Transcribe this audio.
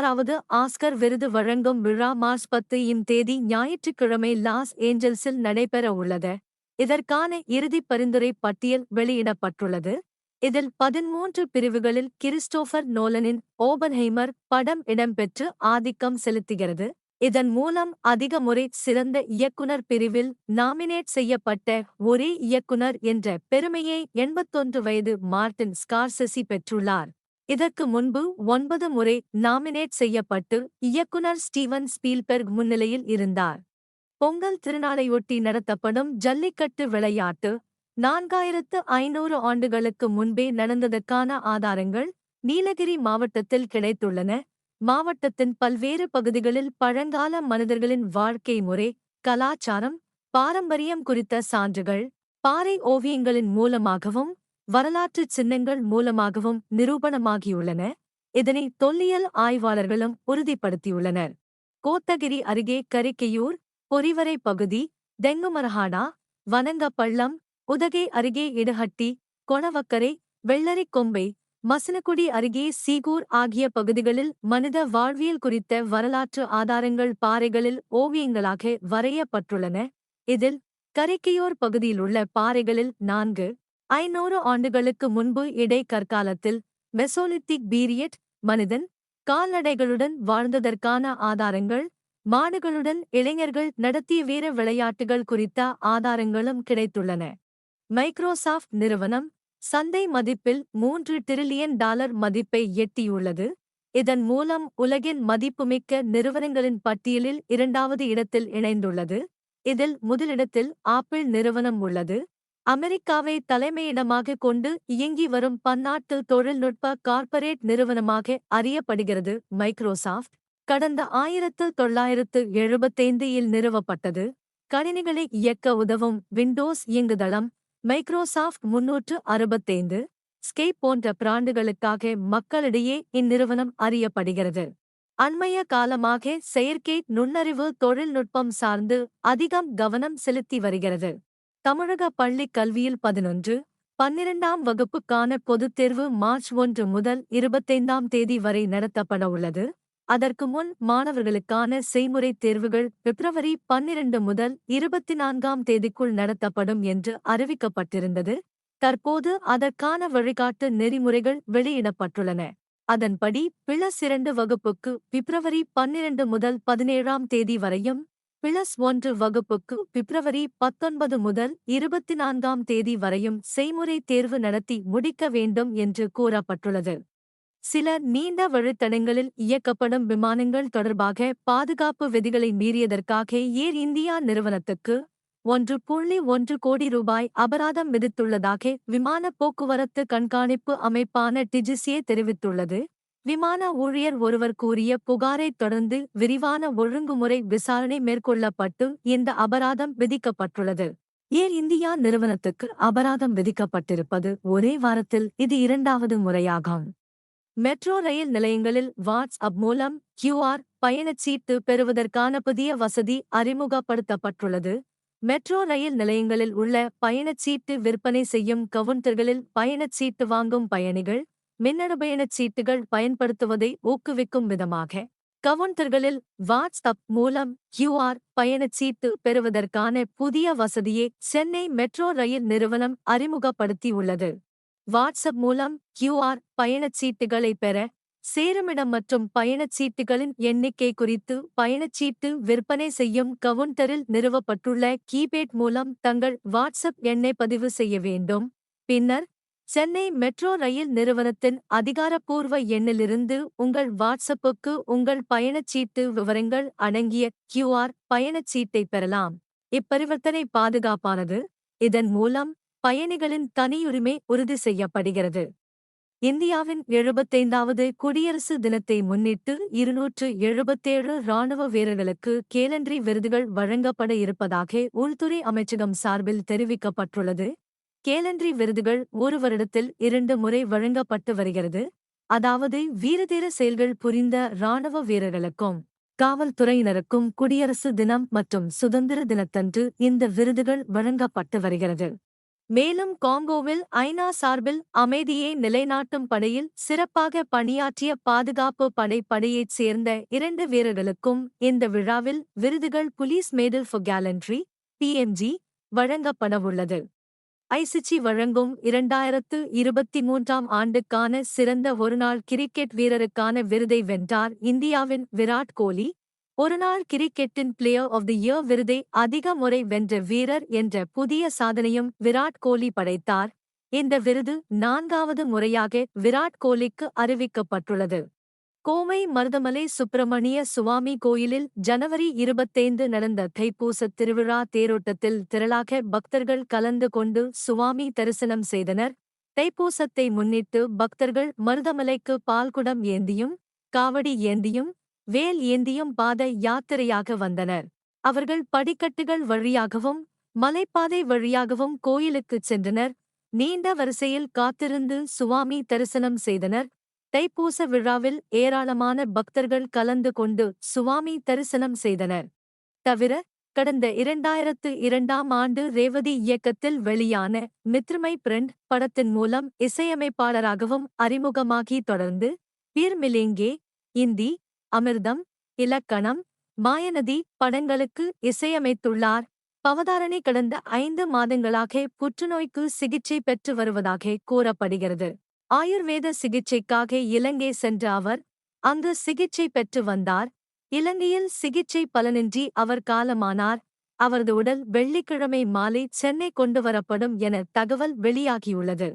பதினாறாவது ஆஸ்கர் விருது வழங்கும் விழா மார்ச் பத்து இன் தேதி ஞாயிற்றுக்கிழமை லாஸ் ஏஞ்சல்ஸில் நடைபெற உள்ளது. இதற்கான இறுதிப் பரிந்துரை பட்டியல் வெளியிடப்பட்டுள்ளது. இதில் பதிமூன்று பிரிவுகளில் கிறிஸ்டோபர் நோலனின் ஓபன்ஹைமர் படம் இடம்பெற்று ஆதிக்கம் செலுத்துகிறது. இதன் மூலம் அதிக முறை சிறந்த இயக்குனர் பிரிவில் நாமினேட் செய்யப்பட்ட ஒரே இயக்குனர் என்ற பெருமையை எண்பத்தொன்று வயது மார்டின் ஸ்கார்செசி பெற்றுள்ளார். இதற்கு முன்பு ஒன்பது முறை நாமினேட் செய்யப்பட்டு இயக்குனர் ஸ்டீவன் ஸ்பீல்பெர்க் முன்னிலையில் இருந்தார். பொங்கல் திருநாளையொட்டி நடத்தப்படும் ஜல்லிக்கட்டு விளையாட்டு நான்காயிரத்து ஐநூறு ஆண்டுகளுக்கு முன்பே நடந்ததற்கான ஆதாரங்கள் நீலகிரி மாவட்டத்தில் கிடைத்துள்ளன. மாவட்டத்தின் பல்வேறு பகுதிகளில் பழங்கால மனிதர்களின் வாழ்க்கை முறை கலாச்சாரம் பாரம்பரியம் குறித்த சான்றுகள் பாறை ஓவியங்களின் மூலமாகவும் வரலாற்றுச் சின்னங்கள் மூலமாகவும் நிரூபணமாகியுள்ளன. இதனை தொல்லியல் ஆய்வாளர்களும் உறுதிப்படுத்தியுள்ளனர். கோத்தகிரி அருகே கரிக்கையூர் பொறிவரை பகுதி தெங்குமரஹாடா வனங்கப்பள்ளம் உதகை அருகே இடுஹட்டி கொணவக்கரை வெள்ளரிக்கொம்பை மசனக்குடி அருகே சீகூர் ஆகிய பகுதிகளில் மனித வாழ்வியல் குறித்த வரலாற்று ஆதாரங்கள் பாறைகளில் ஓவியங்களாக வரையப்பட்டுள்ளன. இதில் கரிக்கையோர் பகுதியிலுள்ள பாறைகளில் நான்கு ஐநூறு ஆண்டுகளுக்கு முன்பு இடை கற்காலத்தில் மெசோலித்திக் பீரியட் மனிதன் கால்நடைகளுடன் வாழ்ந்ததற்கான ஆதாரங்கள் மாடுகளுடன் இளைஞர்கள் நடத்திய வீர விளையாட்டுகள் குறித்த ஆதாரங்களும் கிடைத்துள்ளன. மைக்ரோசாஃப்ட் நிறுவனம் சந்தை மதிப்பில் மூன்று டிரில்லியன் டாலர் மதிப்பை எட்டியுள்ளது. இதன் மூலம் உலகின் மதிப்புமிக்க நிறுவனங்களின் பட்டியலில் இரண்டாவது இடத்தில் இணைந்துள்ளது. இதில் முதலிடத்தில் ஆப்பிள் நிறுவனம் உள்ளது. அமெரிக்காவை தலைமையிடமாக கொண்டு இயங்கி வரும் பன்னாட்டு தொழில்நுட்ப கார்ப்பரேட் நிறுவனமாக அறியப்படுகிறது. மைக்ரோசாஃப்ட் கடந்த ஆயிரத்து தொள்ளாயிரத்து எழுபத்தைந்து இல் நிறுவப்பட்டது. கணினிகளை இயக்க உதவும் விண்டோஸ் இயங்குதளம் மைக்ரோசாஃப்ட் முன்னூற்று அறுபத்தைந்து. ஸ்கேப் போன்ற பிராண்டுகளுக்காக மக்களிடையே இந்நிறுவனம் அறியப்படுகிறது. அண்மைய காலமாக செயற்கை நுண்ணறிவு தொழில்நுட்பம் சார்ந்து அதிகம் கவனம் செலுத்தி வருகிறது. தமிழக பள்ளிக் கல்வியில் பதினொன்று பன்னிரண்டாம் வகுப்புக்கான பொதுத் தேர்வு மார்ச் ஒன்று முதல் இருபத்தைந்தாம் தேதி வரை நடத்தப்பட உள்ளது. அதற்கு முன் மாணவர்களுக்கான செய்முறை தேர்வுகள் பிப்ரவரி பன்னிரண்டு முதல் இருபத்தி நான்காம் தேதிக்குள் நடத்தப்படும் என்று அறிவிக்கப்பட்டிருந்தது. தற்போது அதற்கான வழிகாட்டு நெறிமுறைகள் வெளியிடப்பட்டுள்ளன. அதன்படி பிளஸ் இரண்டு வகுப்புக்கு பிப்ரவரி பன்னிரண்டு முதல் பதினேழாம் தேதி வரையும் பிளஸ் ஒன்று வகுப்புக்கு பிப்ரவரி பத்தொன்பது முதல் இருபத்தி நான்காம் தேதி வரையும் செய்முறை தேர்வு நடத்தி முடிக்க வேண்டும் என்று கூறப்பட்டுள்ளது. சில நீண்ட வழித்தடங்களில் இயக்கப்படும் விமானங்கள் தொடர்பாக பாதுகாப்பு விதிகளை மீறியதற்காக ஏர் இந்தியா நிறுவனத்துக்கு ஒன்று புள்ளி ஒன்று கோடி ரூபாய் அபராதம் விதித்துள்ளதாக விமான போக்குவரத்து கண்காணிப்பு அமைப்பான டிஜிசிஏ தெரிவித்துள்ளது. விமான ஊழியர் ஒருவர் கூறிய புகாரைத் தொடர்ந்து விரிவான ஒழுங்குமுறை விசாரணை மேற்கொள்ளப்பட்டு இந்த அபராதம் விதிக்கப்பட்டுள்ளது. ஏர் இந்தியா நிறுவனத்துக்கு அபராதம் விதிக்கப்பட்டிருப்பது ஒரே வாரத்தில் இது இரண்டாவது முறையாகும். மெட்ரோ ரயில் நிலையங்களில் வாட்ஸ் அப் மூலம் கியூஆர் பயணச்சீட்டு பெறுவதற்கான புதிய வசதி அறிமுகப்படுத்தப்பட்டுள்ளது. மெட்ரோ ரயில் நிலையங்களில் உள்ள பயணச்சீட்டு விற்பனை செய்யும் கவுண்டர்களில் பயணச்சீட்டு வாங்கும் பயணிகள் மின்னணு பயணச்சீட்டுகள் பயன்படுத்துவதை ஊக்குவிக்கும் விதமாக கவுண்டர்களில் வாட்ஸ்அப் மூலம் கியூஆர் பயணச்சீட்டு பெறுவதற்கான புதிய வசதியை சென்னை மெட்ரோ ரயில் நிறுவனம் அறிமுகப்படுத்தியுள்ளது. வாட்ஸ்அப் மூலம் கியூஆர் பயணச்சீட்டுகளை பெற சேருமிடம் மற்றும் பயணச்சீட்டுகளின் எண்ணிக்கை குறித்து பயணச்சீட்டு விற்பனை செய்யும் கவுண்டரில் நிறுவப்பட்டுள்ள கீபேட் மூலம் தங்கள் வாட்ஸ்அப் எண்ணை பதிவு செய்ய வேண்டும். பின்னர் சென்னை மெட்ரோ ரயில் நிறுவனத்தின் அதிகாரப்பூர்வ எண்ணிலிருந்து உங்கள் வாட்ஸ்அப்புக்கு உங்கள் பயணச்சீட்டு விவரங்கள் அடங்கிய கியூஆர் பயணச்சீட்டை பெறலாம். இப்பரிவர்த்தனை பாதுகாப்பானது இதன் மூலம் பயணிகளின் தனியுரிமை உறுதி செய்யப்படுகிறது. இந்தியாவின் எழுபத்தைந்தாவது குடியரசு தினத்தை முன்னிட்டு இருநூற்று எழுபத்தேழு ராணுவ வீரர்களுக்கு கேலன்றி விருதுகள் வழங்கப்பட இருப்பதாக உள்துறை அமைச்சகம் சார்பில் தெரிவிக்கப்பட்டுள்ளது. கேலண்ட்ரி விருதுகள் ஒரு வருடத்தில் இரண்டு முறை வழங்கப்பட்டு வருகிறது. அதாவது வீரதீர செயல்கள் புரிந்த ராணுவ வீரர்களுக்கும் காவல்துறையினருக்கும் குடியரசு தினம் மற்றும் சுதந்திர தினத்தன்று இந்த விருதுகள் வழங்கப்பட்டு வருகிறது. மேலும் காங்கோவில் ஐநா சார்பில் அமைதியை நிலைநாட்டும் படையில் சிறப்பாக பணியாற்றிய பாதுகாப்பு படை படையைச் சேர்ந்த இரண்டு வீரர்களுக்கும் இந்த விழாவில் விருதுகள் police medal for gallantry PMG வழங்கப்படவுள்ளது. ஐசிசி வழங்கும் இரண்டாயிரத்து இருபத்தி மூன்றாம் ஆண்டுக்கான சிறந்த ஒருநாள் கிரிக்கெட் வீரருக்கான விருதை வென்றார் இந்தியாவின் விராட் கோலி. ஒருநாள் கிரிக்கெட்டின் பிளேயர் ஆஃப் தி இயர் விருதை அதிக முறை வென்ற வீரர் என்ற புதிய சாதனையும் விராட் கோலி படைத்தார். இந்த விருது நான்காவது முறையாக விராட் கோலிக்கு அறிவிக்கப்பட்டுள்ளது. கோவை மருதமலை சுப்பிரமணிய சுவாமி கோயிலில் ஜனவரி இருபத்தைந்து நடந்த தைப்பூச திருவிழா தேரோட்டத்தில் திரளாக பக்தர்கள் கலந்து கொண்டு சுவாமி தரிசனம் செய்தனர். தைப்பூசத்தை முன்னிட்டு பக்தர்கள் மருதமலைக்கு பால்குடம் ஏந்தியும் காவடி ஏந்தியும் வேல் ஏந்தியும் பாத யாத்திரையாக வந்தனர். அவர்கள் படிக்கட்டுகள் வழியாகவும் மலைப்பாதை வழியாகவும் கோயிலுக்குச் சென்றனர். நீண்ட வரிசையில் காத்திருந்து சுவாமி தரிசனம் செய்தனர். தைப்பூச விழாவில் ஏராளமான பக்தர்கள் கலந்து கொண்டு சுவாமி தரிசனம் செய்தனர். தவிர கடந்த இரண்டாயிரத்து இரண்டாம் ஆண்டு ரேவதி இயக்கத்தில் வெளியான மித்ருமை பிரண்ட் படத்தின் மூலம் இசையமைப்பாளராகவும் அறிமுகமாகி தொடர்ந்து பீர்மிலேங்கே இந்தி அமிர்தம் இலக்கணம் மாயநதி படங்களுக்கு இசையமைத்துள்ளார். பவதாரணி கடந்த ஐந்து மாதங்களாக புற்றுநோய்க்கு சிகிச்சை பெற்று வருவதாக கூறப்படுகிறது. ஆயுர்வேத சிகிச்சைக்காக இலங்கை சென்ற அவர் அங்கு சிகிச்சை பெற்று வந்தார். இலங்கையில் சிகிச்சை பலனின்றி அவர் காலமானார். அவரது உடல் வெள்ளிக்கிழமை மாலை சென்னை கொண்டுவரப்படும் என தகவல் வெளியாகியுள்ளது.